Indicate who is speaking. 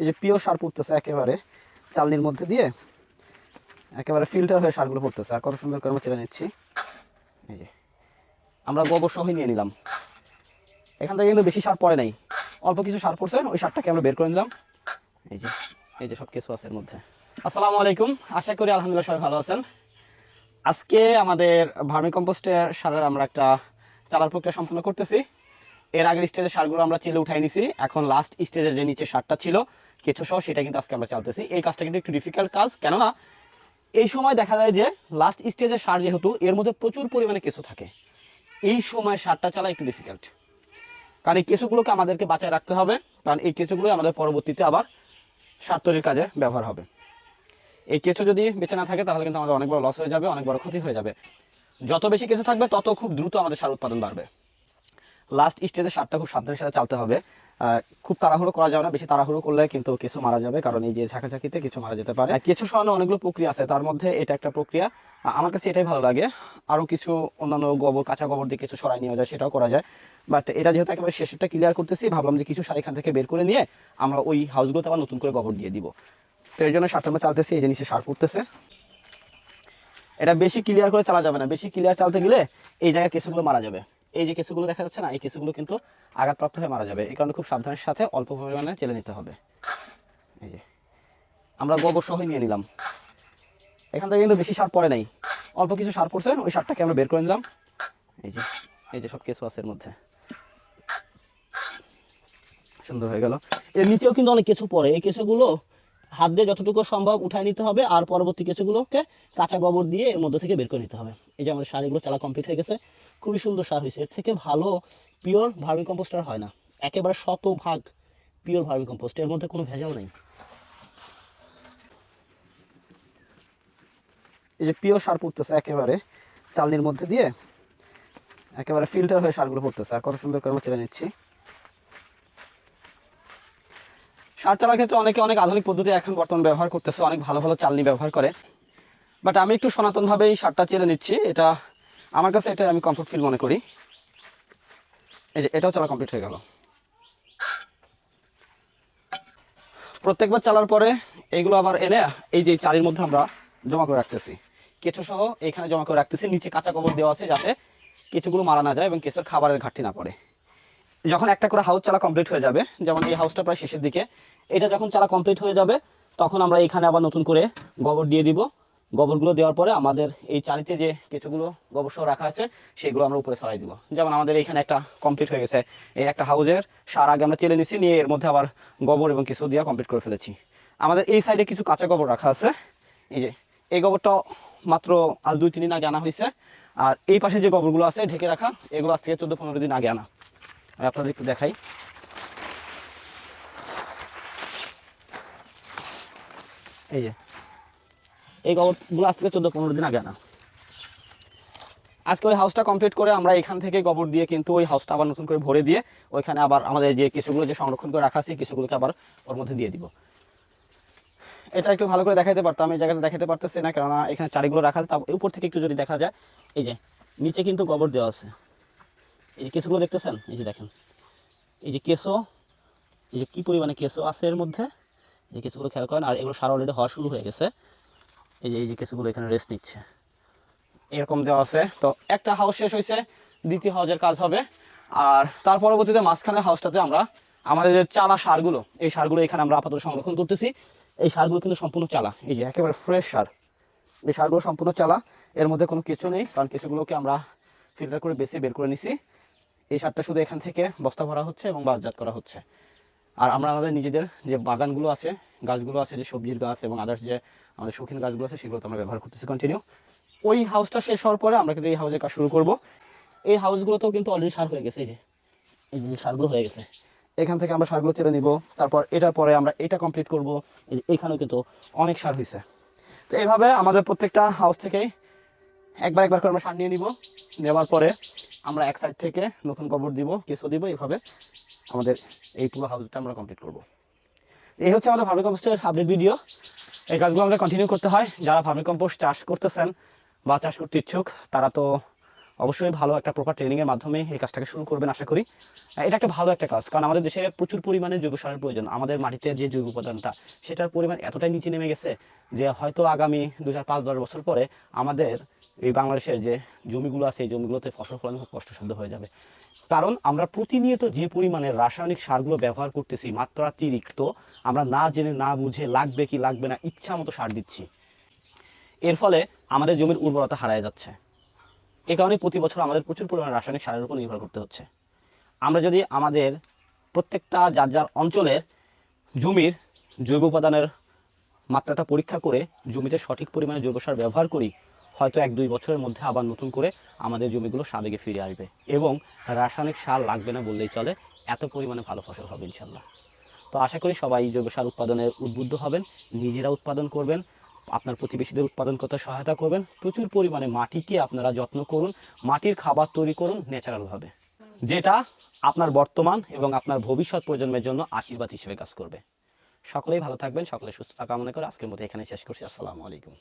Speaker 1: এই যে পিওর সার পড়তেছে একেবারে চালনির মধ্যে দিয়ে, একেবারে ফিল্টার হয়ে সারগুলো পড়তেছে। আর কত সুন্দর করে আমরা নিচ্ছি। এই যে, আমরা গোবর সহই নিয়ে নিলাম। এখান থেকে কিন্তু বেশি সার পড়ে নাই। অল্প কিছু সার পড়ছে, ওই সারটাকে আমরা বের করে নিলাম। এই যে এই যে সব কিছু আছে এর মধ্যে। আসসালামু আলাইকুম, আশা করি আলহামদুলিল্লাহ সবাই ভালো আছেন। আজকে আমাদের ভার্মি কম্পোস্টের সারের আমরা একটা চালার প্রক্রিয়া সম্পূর্ণ করতেছি। এর আগের স্টেজের সারগুলো আমরা চেলে উঠাই নিছি। এখন লাস্ট স্টেজের যে নিচে সারটা ছিল, কেঁচো সহ, সেটা কিন্তু আজকে আমরা চালতেছি। এই কাজটা কিন্তু একটু ডিফিকাল্ট কাজ, কেননা এই সময় দেখা যায় যে লাস্ট স্টেজের সার যেহেতু, এর মধ্যে প্রচুর পরিমাণে কিছু থাকে। এই সময় সারটা চালা একটু ডিফিকাল্ট কারণ এই কেঁচুগুলোকে আমাদেরকে বাঁচায় রাখতে হবে, কারণ এই কেঁচুগুলো আমাদের পরবর্তীতে আবার সার তৈরির কাজে ব্যবহার হবে। এই কেঁচো যদি বেঁচে না থাকে, তাহলে কিন্তু আমাদের অনেক বড় লস হয়ে যাবে, অনেক বড় ক্ষতি হয়ে যাবে। যত বেশি কেঁচো থাকবে, তত খুব দ্রুত আমাদের সার উৎপাদন বাড়বে। লাস্ট স্টেজে সারটা খুব সাবধানের সাথে চালতে হবে। খুব তাড়াহুড়ো করা যাবে না, বেশি তাড়াহুড়ো করলে কিন্তু কিছু মারা যাবে, কারণ এই যে ঝাঁকাঝাঁকিতে কিছু মারা যেতে পারে। কিছু সরানো অনেকগুলো প্রক্রিয়া আছে, তার মধ্যে এটা একটা প্রক্রিয়া। আমার কাছে এটাই ভালো লাগে। আরও কিছু অন্যান্য গোবর, কাঁচা গোবর দিয়ে কিছু সরাই নেওয়া যায়, সেটাও করা যায়। বাট এটা যেহেতু একেবারে শেষেরটা ক্লিয়ার করতেছি, ভাবলাম যে কিছু সার এখান থেকে বের করে নিয়ে আমরা ওই হাউসগুলোতে আবার নতুন করে গোবর দিয়ে দিব। তো এই জন্য সারটা আমরা চালতেছি, এই জিনিসে সার ফুটতেছে। এটা বেশি ক্লিয়ার করে চালা যাবে না। বেশি ক্লিয়ার চালতে গেলে এই জায়গায় কেঁচুগুলো মারা যাবে। এই যে কেঁচুগুলো দেখা যাচ্ছে না, এই কেঁচুগুলো কিন্তু আঘাতপ্রাপ্ত হয়ে মারা যাবে। এই কারণে খুব সাবধানের সাথে অল্প পরিমাণে চেলে নিতে হবে। এই যে, আমরা গোবর সহই নিয়ে নিলাম। এখান থেকে কিন্তু বেশি সার পড়ে নাই। অল্প কিছু সার পড়ছে, ওই সারটাকে আমরা বের করে নিলাম। এই যে এই যে সব কেঁচু আছে এর মধ্যে। সুন্দর হয়ে গেল। এর নিচেও কিন্তু অনেক কিছু পড়ে। এই কেঁচুগুলো হাত দিয়ে যতটুকু সম্ভব উঠায় নিতে হবে, আর পরবর্তী কিছুগুলোকে কাঁচা গোবর দিয়ে এর মধ্যে থেকে বের করে নিতে হবে। এই যে আমাদের সার এগুলো চালা কমপ্লিট হয়ে গেছে। খুবই সুন্দর সার হয়েছে। এর থেকে ভালো পিওর ভার্মি কম্পোস্ট আর হয় না। একেবারে শতভাগ পিওর ভার্মি কম্পোস্ট এর মধ্যে কোনো ভেজাল নেই। এই যে পিওর সার পড়তেছে একেবারে চালনির মধ্যে দিয়ে, একেবারে ফিল্টার হয়ে সারগুলো পড়তেছে। আর কত সুন্দর করে আমরা নিচ্ছি। সার চালার ক্ষেত্রে অনেকে অনেক আধুনিক পদ্ধতি এখন বর্তমান ব্যবহার করতেছে, অনেক ভালো ভালো চালনি ব্যবহার করে। বাট আমি একটু সনাতনভাবেই সারটা চেলে নিচ্ছি। এটা আমার কাছে এটা আমি কমফোর্ট ফিল মনে করি। এই যে, এটাও চালা কমপ্লিট হয়ে গেল। প্রত্যেকবার চালার পরে এইগুলো আবার এনে এই যে চালির মধ্যে আমরা জমা করে রাখতেছি। কেঁচো সহ এখানে জমা করে রাখতেছি, নিচে কাঁচা কবর দেওয়া আছে যাতে কেঁচোগুলো মারা না যায় এবং কেঁচোর খাবারের ঘাটতি না পড়ে। যখন একটা করে হাউস চালা কমপ্লিট হয়ে যাবে, যেমন এই হাউসটা প্রায় শেষের দিকে, এটা যখন চালা কমপ্লিট হয়ে যাবে, তখন আমরা এখানে আবার নতুন করে গোবর দিয়ে দিব। গোবরগুলো দেওয়ার পরে আমাদের এই চারিতে যে কিছুগুলো গোবর সহ রাখা আছে, সেগুলো আমরা উপরে ছড়াই দিব। যেমন আমাদের এখানে একটা কমপ্লিট হয়ে গেছে। এই একটা হাউজের সার আগে আমরা চেলে নিছি, নিয়ে এর মধ্যে আবার গোবর এবং কিছু দিয়ে কমপ্লিট করে ফেলেছি। আমাদের এই সাইডে কিছু কাঁচা গোবর রাখা আছে। এই যে, এই গোবরটা মাত্র আজ দুই, তিন দিন আগে আনা হয়েছে। আর এই পাশে যে গোবরগুলো আছে, ঢেকে রাখা, এগুলো আজ থেকে চোদ্দ, পনেরো দিন আগে আনা। আমি আপনাদের একটু দেখাই। এই যে এই গোবরগুলো আজ থেকে চোদ্দ পনেরো দিন আগে আনা। আজকে ওই হাউসটা কমপ্লিট করে আমরা এখান থেকে গোবর দিয়ে কিন্তু ওই হাউসটা আবার নতুন করে ভরে দিয়ে ওইখানে আবার আমাদের যে কিছুগুলো যে সংরক্ষণ করে রাখা আছে কিছুগুলোকে আবার ওর মধ্যে দিয়ে দিব। এটা একটু ভালো করে দেখাতে পারতাম, এই জায়গাটা দেখাতে পারতেছি না, কেননা এখানে চারিগুলো রাখা আছে। তার উপর থেকে একটু যদি দেখা যায়, এই যে নিচে কিন্তু গোবর দেওয়া আছে। এই যে কেঁচোগুলো দেখতেছেন? এই যে দেখেন। এই যে কেঁচো, এই যে কী পরিমাণে কেঁচো আছে এর মধ্যে? এই যে কেঁচোগুলো খেয়াল করেন, আর এগুলো সার অলরেডি হওয়া শুরু হয়ে গেছে। এই যে এই যে কেঁচোগুলো এখানে রেস্ট নিচ্ছে। এরকম দেওয়া আছে। তো একটা হাউস শেষ হয়েছে, দ্বিতীয় হাউসের কাজ হবে। আর তার পরবর্তীতে মাঝখানে হাউসটাতে আমরা আমাদের যে চালা সারগুলো, এই সারগুলো এখানে আমরা আপাতত সংরক্ষণ করতেছি। এই সারগুলো কিন্তু সম্পূর্ণ চালা। এই যে, একেবারে ফ্রেশ সার। এই সারগুলো সম্পূর্ণ চালা। এর মধ্যে কোনো কিছু নেই, কারণ কিছুগুলোকে আমরা ফিল্টার করে বেছে বের করে নিছি। এই সারটা শুধু এখান থেকে বস্তা ভরা হচ্ছে এবং বাসজাত করা হচ্ছে। আর আমরা আমাদের নিজেদের যে বাগানগুলো আছে, গাছগুলো আছে, যে সবজির গাছ এবং আদার্স যে আমাদের শৌখিন গাছগুলো আছে, সেগুলো তো আমরা ব্যবহার করতেছি কন্টিনিউ ওই হাউসটা শেষ হওয়ার পরে আমরা কিন্তু এই হাউসের কাজ শুরু করব। এই হাউসগুলোতেও কিন্তু অলরেডি সার হয়ে গেছে, এই যে, এই সারগুলো হয়ে গেছে। এখান থেকে আমরা সারগুলো চেলে নিব, তারপর এটার পরে আমরা এটা কমপ্লিট করব এখানেও কিন্তু অনেক সার হয়েছে। তো এইভাবে আমাদের প্রত্যেকটা হাউস থেকেই একবার একবার করে আমরা সার নিয়ে নিব, নেওয়ার পরে আমরা এক সাইড থেকে নতুন গোবর দিব, কেঁচো দিব এইভাবে আমাদের এই পুরো হাউসটা আমরা কমপ্লিট করব। এই হচ্ছে আমাদের ফার্মি কম্পোস্টের আপডেট ভিডিও এই কাজগুলো আমাদের কন্টিনিউ করতে হয়। যারা ফার্মি কম্পোস্ট চাষ করতেছেন বা চাষ করতে ইচ্ছুক, তারা তো অবশ্যই ভালো একটা প্রপার ট্রেনিংয়ের মাধ্যমে এই কাজটাকে শুরু করবেন, আশা করি। এটা একটা ভালো একটা কাজ, কারণ আমাদের দেশে প্রচুর পরিমাণে জৈব সারের প্রয়োজন। আমাদের মাটিতে যে জৈব উপাদানটা, সেটার পরিমাণ এতটাই নিচে নেমে গেছে যে হয়তো আগামী দু চার পাঁচ দশ বছর পরে আমাদের এই বাংলাদেশের যে জমিগুলো আছে, এই জমিগুলোতে ফসল ফলানো খুব কষ্টসাধ্য হয়ে যাবে। কারণ আমরা প্রতিনিয়ত যে পরিমাণে রাসায়নিক সারগুলো ব্যবহার করতেছি মাত্রাতিরিক্ত আমরা না জেনে, না বুঝে লাগবে কি লাগবে না, ইচ্ছা মতো সার দিচ্ছি। এর ফলে আমাদের জমির উর্বরতা হারায় যাচ্ছে। এ কারণে প্রতি বছর আমাদের প্রচুর পরিমাণে রাসায়নিক সারের উপর নির্ভর করতে হচ্ছে। আমরা যদি আমাদের প্রত্যেকটা যার যার অঞ্চলের জমির জৈব উপাদানের মাত্রাটা পরীক্ষা করে জমিতে সঠিক পরিমাণে জৈব সার ব্যবহার করি হয়তো এক দুই বছরের মধ্যে আবার নতুন করে আমাদের জমিগুলো সাবেগে ফিরে আসবে এবং রাসায়নিক সার লাগবে না বললেই চলে, এত পরিমাণে ভালো ফসল হবে ইনশাল্লাহ। তো আশা করি সবাই জৈব সার উৎপাদনে উদ্বুদ্ধ হবেন, নিজেরা উৎপাদন করবেন, আপনার প্রতিবেশীদের উৎপাদন করতে সহায়তা করবেন, প্রচুর পরিমাণে মাটিকে আপনারা যত্ন করুন, মাটির খাবার তৈরি করুন ন্যাচারালভাবে যেটা আপনার বর্তমান এবং আপনার ভবিষ্যৎ প্রজন্মের জন্য আশীর্বাদ হিসেবে কাজ করবে। সকলেই ভালো থাকবেন, সকলে সুস্থ থাকা কামনা করে আজকের মতো এখানে শেষ করছি, আসসালামু আলাইকুম।